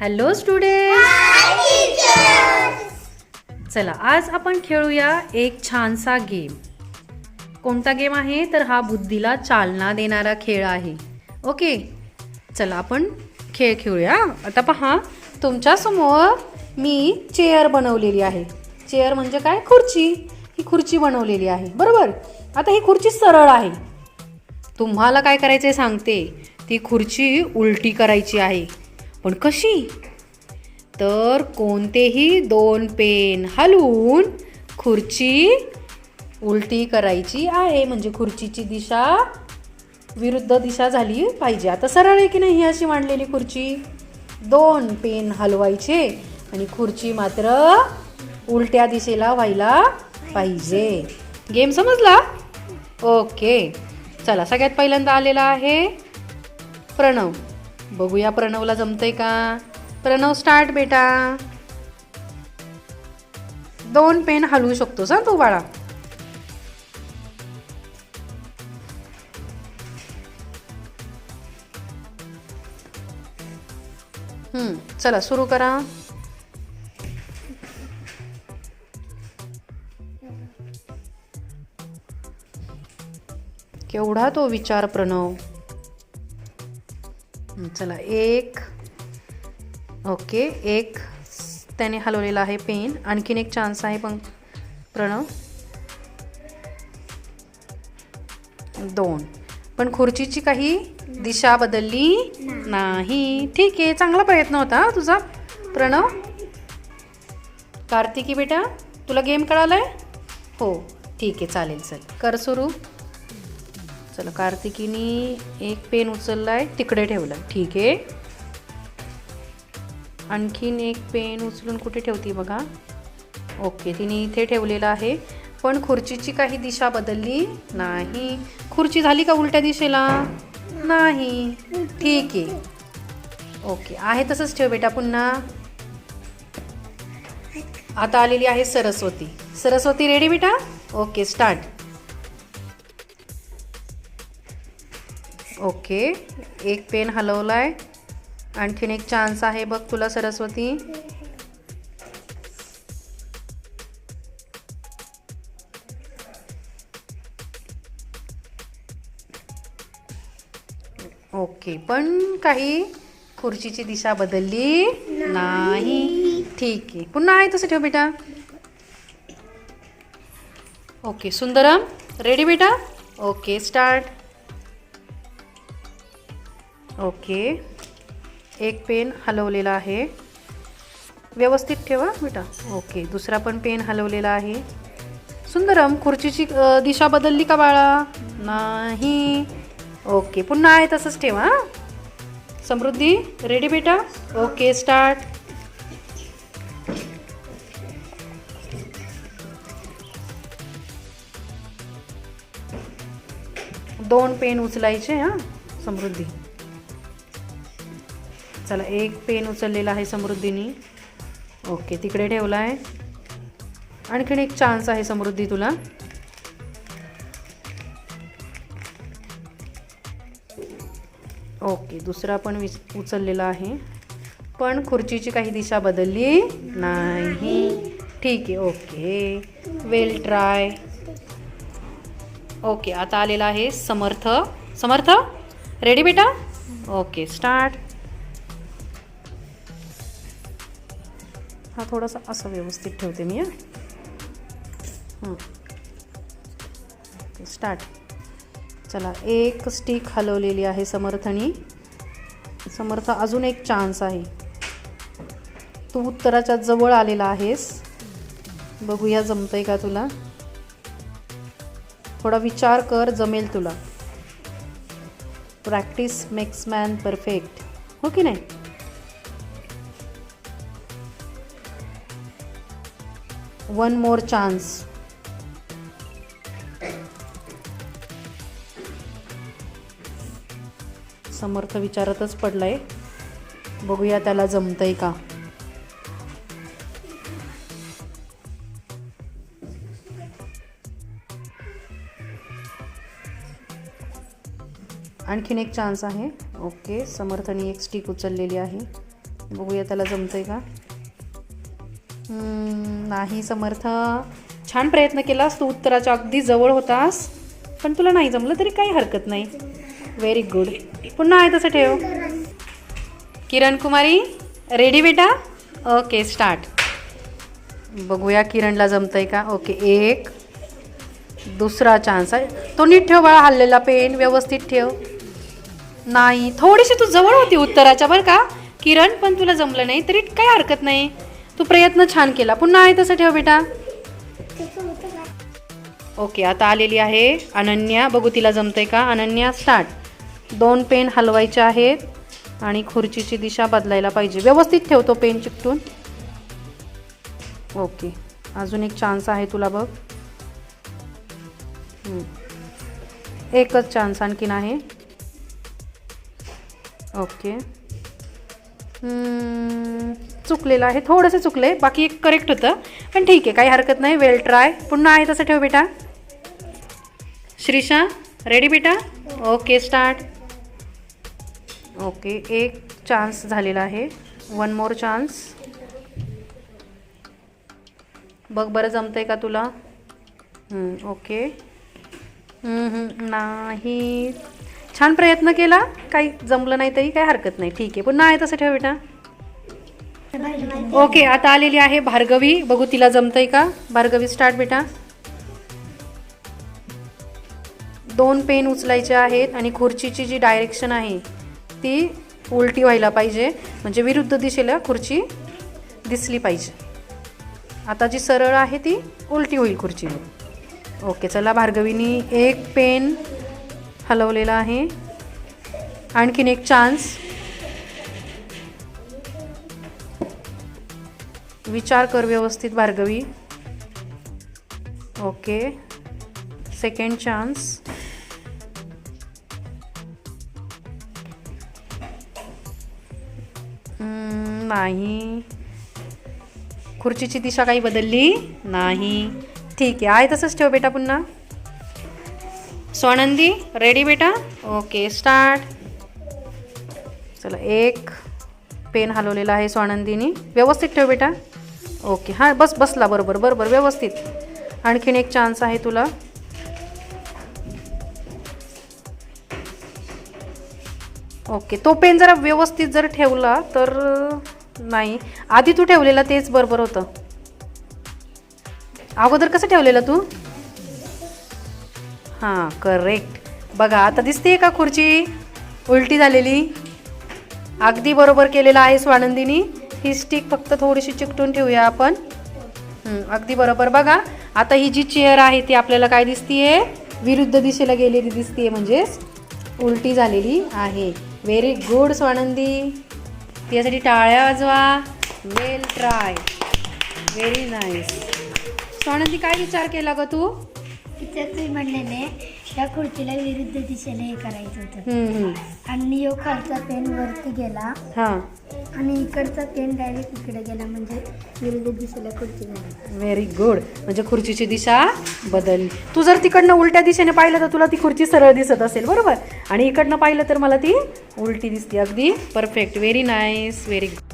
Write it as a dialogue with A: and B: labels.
A: Hello student. चला आज आपण खेळूया एक छानसा गेम. कोणता गेम आहे? तर हा बुद्धीला चालना देणारा खेळ आहे. ओके? चला आपण खेळ खेळूया. आता पहा तुमच्यासमोर मी चेअर बनवलेली आहे. चेअर म्हणजे काय? खुर्ची. ही खुर्ची बनवलेली आहे. बरोबर? आता ही खुर्ची सरळ आहे. तुम्हाला काय करायचे सांगते. ती खुर्ची उलटी करायची आहे. पण कशी? तर कोणतेही दोन पेन हलवून खुर्ची उलटी करायची आहे. म्हणजे खुर्चीची दिशा विरुद्ध दिशा झाली पाहिजे. आता सरळ आहे की नाही ही अशी मांडलेली खुर्ची? दोन पेन हलवायचे आणि खुर्ची मात्र उलट्या दिशेला व्हायला पाहिजे. गेम समजला? ओके चला सगळ्यात पहिल्यांदा आलेला आहे प्रणव. बघूया प्रणवला जमतंय का? प्रणव स्टार्ट बेटा. दोन पेन हलवू शकतोस हा तू बाळा. हम्म, चला सुरू करा. केवढा तो विचार प्रणव? चला एक. ओके एक. त्याने हलवलेला आहे पेन. आणखीन एक चान्स आहे पण प्रणव. दोन. पण खुर्चीची काही दिशा बदलली नाही. ठीक आहे चांगला प्रयत्न होता तुझा. प्रणव? कार्तिकी बेटा तुला गेम कळालाय? हो ठीक आहे चालेल चल. कर सुरू. चला कार्तिकीनी एक पेन उचलला आहे तिकडे ठेवलाय ठीक आहे. आणखीन एक पेन उचलून कुठे ठेवते बघा. ओके तिने इथे ठेवलेला आहे. पण खुर्चीची काही दिशा बदलली नाही. खुर्ची झाली का उलट्या दिशेला? नाही. ठीक आहे. ओके आहे तसंच ठेव बेटा पुन्हा. आता आलेली आहे सरस्वती. सरस्वती रेडी बेटा? ओके स्टार्ट ओके एक पेन हलवलाय. आणखीन एक चान्स आहे बघ तुला सरस्वती. ओके पण काही खुर्चीची दिशा बदलली नाही. ठीक आहे पुन्हा आहे तसं ठेव बेटा. ओके सुंदरम रेडी बेटा? Okay start okay. एक पेन हलवलेला आहे. व्यवस्थित ठेवा बेटा ओके दुसरा पण पेन हलवलेला आहे. सुंदरम खुर्चीची दिशा बदलली का बाळा? नाही. ओके पुन्हा आहे तसंच ठेवा हां. समृद्धी रेडी बेटा? ओके स्टार्ट दोन पेन उचलायचे हां समृद्धी. चला एक पेन उचललेला आहे समृद्धीनी. ओके तिकडे ठेवला आहे आणखीन एक चान्स आहे समृद्धी तुला. ओके दुसरा पण विच उचललेला आहे. पण खुर्चीची काही दिशा बदलली नाही. ठीक आहे ओके. वेल ट्राय ओके आता आलेला आहे समर्थ. समर्थ? रेडी बेटा? ओके स्टार्ट हा थोडासा असं व्यवस्थित ठेवते मी हां. स्टार्ट चला एक स्टिक हलवलेली आहे समर्थनी. समर्थ अजून एक चान्स आहे. तू उत्तराच्या जवळ आलेला आहेस. बघूया जमतंय का तुला? थोडा विचार कर जमेल तुला. प्रॅक्टिस मेक्स मॅन परफेक्ट हो की नाही? वन मोर चान्स समर्थ विचारतच पडलाय. बघूया त्याला जमतंय का? आणखीन एक चान्स आहे. ओके समर्थनी एक स्टिक उचललेली आहे. बघूया त्याला जमतंय का? नाही समर्थ. छान प्रयत्न केलास. तू उत्तराच्या अगदी जवळ होतास. पण तुला नाही जमलं तरी काही हरकत नाही. व्हेरी गुड पुन्हा आहे तसं ठेव. किरण कुमारी रेडी बेटा? ओके स्टार्ट बघूया किरणला जमतंय का? ओके एक. दुसरा चान्स आहे. तो नीट ठेव बाळा हल्लेला पेन व्यवस्थित ठेव. नाही थोडीशी तू जवळ होती उत्तराच्या बरं का? किरण पण तुला जमलं नाही तरी काही हरकत नाही. तू प्रयत्न छान केला. पुन्हा आहे तसं ठेव बेटा. ओके आता आलेली आहे अनन्या. बघू तिला जमतंय का? अनन्या स्टार्ट दोन पेन हलवायचे आहेत आणि खुर्चीची दिशा बदलायला पाहिजे. व्यवस्थित ठेवतो पेन चिकटून. ओके अजून एक चान्स आहे तुला बघ. एकच चान्स आणखीन आहे. ओके. चुकलेलं आहे थोडंसं चुकलं बाकी एक करेक्ट होतं. पण ठीक आहे काही हरकत नाही वेल ट्राय पुन्हा आहे तसं ठेव बेटा. श्रीशा रेडी बेटा? ओके स्टार्ट ओके एक चान्स झालेला आहे. वन मोर चान्स बघ बरं जमतंय का तुला? ओके नाही. छान प्रयत्न केला. काही जमलं नाही तरी काही हरकत नाही. ठीक आहे पुन्हा आहे तसं ठेव बेटा. ओके आता आलेली आहे भार्गवी. बघू तिला जमतंय का? भार्गवी स्टार्ट बेटा. दोन पेन उचलायचे आहेत आणि खुर्चीची जी डायरेक्शन आहे ती उलटी व्हायला पाहिजे. म्हणजे विरुद्ध दिशेला खुर्ची दिसली पाहिजे. आता जी सरळ आहे ती उलटी होईल खुर्चीवर. ओके चला भार्गवीनी एक पेन हलवलेला आहे. आणखीन एक चान्स विचार कर व्यवस्थित भार्गवी. ओके सेकंड चान्स नाही. खुर्चीची दिशा काही बदलली? नाही. ठीक आहे. आहे तसंच ठेव बेटा पुन्हा. स्वानंदी रेडी बेटा? ओके स्टार्ट चला एक. पेन हलवलेला आहे स्वानंदीनी. व्यवस्थित ठेव बेटा. ओके. हां बस बसला. बरोबर बरोबर. व्यवस्थित. आणखीन एक चान्स आहे तुला. ओके. तो पेन जरा व्यवस्थित जर ठेवला तर नाही. आधी तू ठेवलेला तेच बरोबर होतं. अगोदर कसं ठेवलेलं तू? हां करेक्ट बघा आता दिसते का खुर्ची? उलटी झालेली. अगदी बरोबर केलेला आहे स्वानंदीनी. ही स्टिक फक्त थोडीशी चिकटून ठेवूया आपण. अगदी बरोबर. बघा आता ही जी चेअर आहे ती आपल्याला काय दिसतीये? विरुद्ध दिशेला गेलेली दिसतीये म्हणजेच उलटी झालेली आहे. Very good Swanandi. त्यासाठी टाळ्या वाजवा. Well try very nice Swanandi काय विचार केला ग तू?
B: तिच्यात तुम्ही म्हणलेले या खुर्चीला विरुद्ध दिशेने हे करायचं होतं. आणि यो खालचा पेन वरती गेला.
A: हां.
B: आणि इकडचा पेन डायरेक्ट इकडे गेला म्हणजे विरुद्ध दिशेला खुर्ची झाली.
A: व्हेरी गुड म्हणजे खुर्चीची दिशा बदलली तू जर तिकडनं उलट्या दिशेने पाहिलं तर तुला ती खुर्ची सरळ दिसत असेल बरोबर? आणि इकडनं पाहिलं तर मला ती उलटी दिसते. अगदी perfect very nice very good